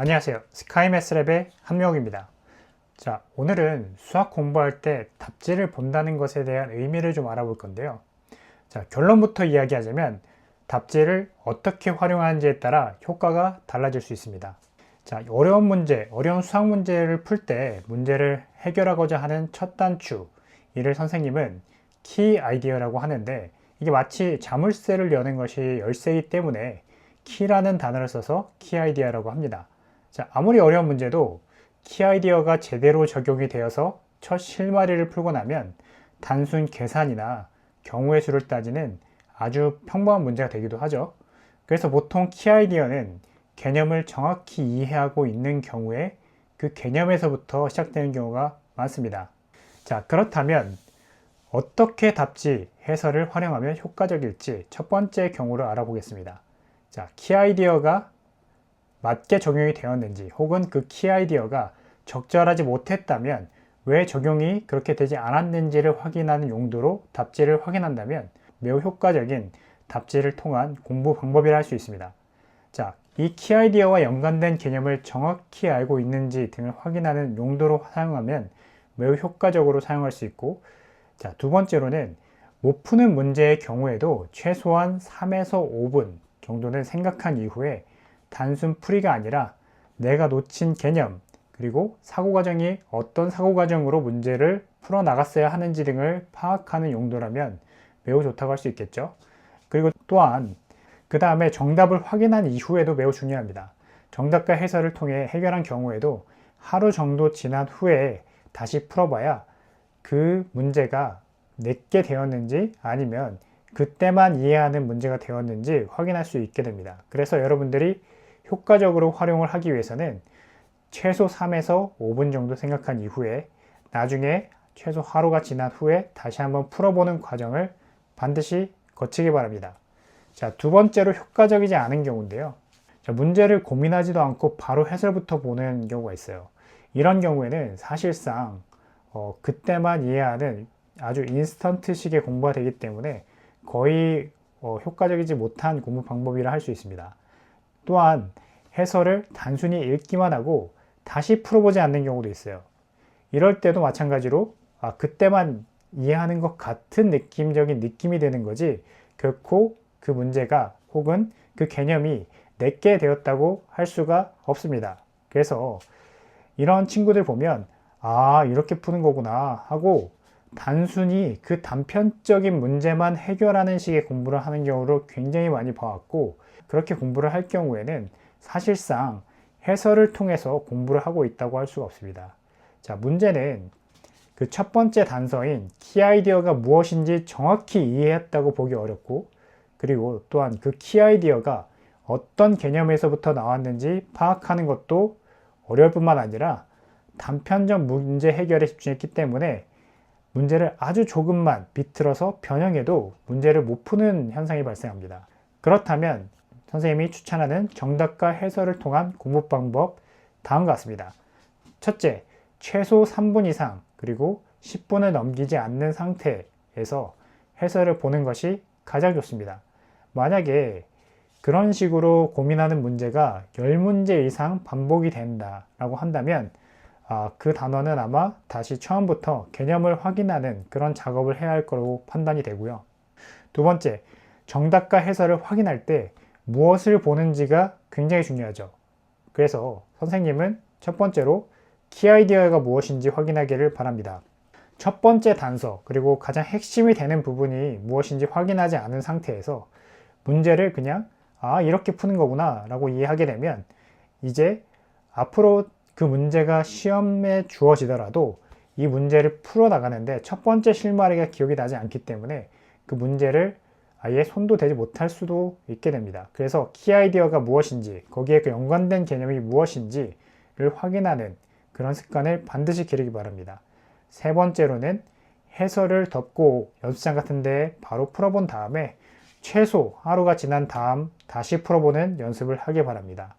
안녕하세요. 스카이매스랩의 한명욱입니다. 자, 오늘은 수학 공부할 때 답지를 본다는 것에 대한 의미를 좀 알아볼 건데요. 자, 결론부터 이야기하자면 답지를 어떻게 활용하는지에 따라 효과가 달라질 수 있습니다. 자, 어려운 문제, 어려운 수학 문제를 풀 때 문제를 해결하고자 하는 첫 단추, 이를 선생님은 키 아이디어라고 하는데 이게 마치 자물쇠를 여는 것이 열쇠이기 때문에 키라는 단어를 써서 키 아이디어라고 합니다. 자, 아무리 어려운 문제도 키 아이디어가 제대로 적용이 되어서 첫 실마리를 풀고 나면 단순 계산이나 경우의 수를 따지는 아주 평범한 문제가 되기도 하죠. 그래서 보통 키 아이디어는 개념을 정확히 이해하고 있는 경우에 그 개념에서부터 시작되는 경우가 많습니다. 자, 그렇다면 어떻게 답지 해설을 활용하면 효과적일지 첫 번째 경우를 알아보겠습니다. 자, 키 아이디어가 맞게 적용이 되었는지 혹은 그 키 아이디어가 적절하지 못했다면 왜 적용이 그렇게 되지 않았는지를 확인하는 용도로 답지를 확인한다면 매우 효과적인 답지를 통한 공부 방법이라 할 수 있습니다. 자, 이 키 아이디어와 연관된 개념을 정확히 알고 있는지 등을 확인하는 용도로 사용하면 매우 효과적으로 사용할 수 있고 자, 두 번째로는 못 푸는 문제의 경우에도 최소한 3에서 5분 정도는 생각한 이후에 단순 풀이가 아니라 내가 놓친 개념 그리고 사고 과정이 어떤 사고 과정으로 문제를 풀어 나갔어야 하는지 등을 파악하는 용도라면 매우 좋다고 할 수 있겠죠. 그리고 또한 그 다음에 정답을 확인한 이후에도 매우 중요합니다. 정답과 해설을 통해 해결한 경우에도 하루 정도 지난 후에 다시 풀어봐야 그 문제가 내게 되었는지 아니면 그때만 이해하는 문제가 되었는지 확인할 수 있게 됩니다. 그래서 여러분들이 효과적으로 활용을 하기 위해서는 최소 3에서 5분 정도 생각한 이후에 나중에 최소 하루가 지난 후에 다시 한번 풀어보는 과정을 반드시 거치기 바랍니다. 자, 두 번째로 효과적이지 않은 경우인데요. 자, 문제를 고민하지도 않고 바로 해설부터 보는 경우가 있어요. 이런 경우에는 사실상 어, 그때만 이해하는 아주 인스턴트식의 공부가 되기 때문에 거의 어, 효과적이지 못한 공부 방법이라 할 수 있습니다. 또한 해설을 단순히 읽기만 하고 다시 풀어보지 않는 경우도 있어요. 이럴 때도 마찬가지로 아, 그때만 이해하는 것 같은 느낌적인 느낌이 되는 거지 결코 그 문제가 혹은 그 개념이 내게 되었다고 할 수가 없습니다. 그래서 이런 친구들 보면 아, 이렇게 푸는 거구나 하고 단순히 그 단편적인 문제만 해결하는 식의 공부를 하는 경우를 굉장히 많이 봐왔고 그렇게 공부를 할 경우에는 사실상 해설을 통해서 공부를 하고 있다고 할 수가 없습니다. 자, 문제는 그 첫 번째 단서인 키 아이디어가 무엇인지 정확히 이해했다고 보기 어렵고 그리고 또한 그 키 아이디어가 어떤 개념에서부터 나왔는지 파악하는 것도 어려울 뿐만 아니라 단편적 문제 해결에 집중했기 때문에 문제를 아주 조금만 비틀어서 변형해도 문제를 못 푸는 현상이 발생합니다. 그렇다면 선생님이 추천하는 정답과 해설을 통한 공부 방법 다음과 같습니다. 첫째, 최소 3분 이상 그리고 10분을 넘기지 않는 상태에서 해설을 보는 것이 가장 좋습니다. 만약에 그런 식으로 고민하는 문제가 10문제 이상 반복이 된다라고 한다면 아, 그 단어는 아마 다시 처음부터 개념을 확인하는 그런 작업을 해야 할 거라고 판단이 되고요. 두 번째, 정답과 해설을 확인할 때 무엇을 보는지가 굉장히 중요하죠. 그래서 선생님은 첫 번째로 키 아이디어가 무엇인지 확인하기를 바랍니다. 첫 번째 단서, 그리고 가장 핵심이 되는 부분이 무엇인지 확인하지 않은 상태에서 문제를 그냥 아, 이렇게 푸는 거구나 라고 이해하게 되면 이제 앞으로 그 문제가 시험에 주어지더라도 이 문제를 풀어나가는데 첫 번째 실마리가 기억이 나지 않기 때문에 그 문제를 아예 손도 대지 못할 수도 있게 됩니다. 그래서 키 아이디어가 무엇인지, 거기에 그 연관된 개념이 무엇인지를 확인하는 그런 습관을 반드시 기르기 바랍니다. 세 번째로는 해설을 덮고 연습장 같은 데 바로 풀어본 다음에 최소 하루가 지난 다음 다시 풀어보는 연습을 하기 바랍니다.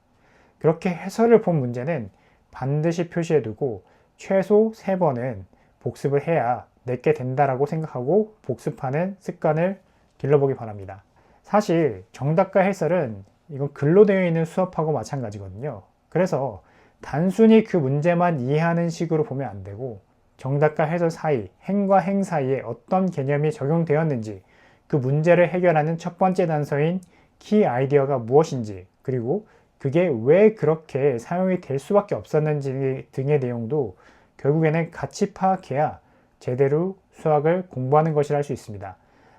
그렇게 해설을 본 문제는 반드시 표시해 두고 최소 3번은 복습을 해야 내게 된다라고 생각하고 복습하는 습관을 길러보기 바랍니다. 사실 정답과 해설은 이건 글로 되어 있는 수업하고 마찬가지거든요. 그래서 단순히 그 문제만 이해하는 식으로 보면 안 되고 정답과 해설 사이, 행과 행 사이에 어떤 개념이 적용되었는지, 그 문제를 해결하는 첫 번째 단서인 키 아이디어가 무엇인지, 그리고 그게 왜 그렇게 사용이 될 수밖에 없었는지 등의 내용도 결국에는 같이 파악해야 제대로 수학을 공부하는 것이라 할 수 있습니다.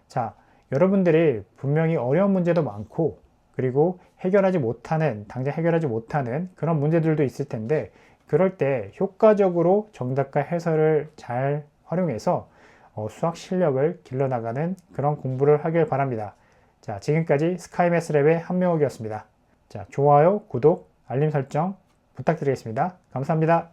자, 여러분들이 분명히 어려운 문제도 많고, 그리고 해결하지 못하는, 당장 해결하지 못하는 그런 문제들도 있을 텐데, 그럴 때 효과적으로 정답과 해설을 잘 활용해서 어, 수학 실력을 길러나가는 그런 공부를 하길 바랍니다. 자, 지금까지 스카이매스랩의 한명욱이었습니다. 자, 좋아요, 구독, 알림 설정 부탁드리겠습니다. 감사합니다.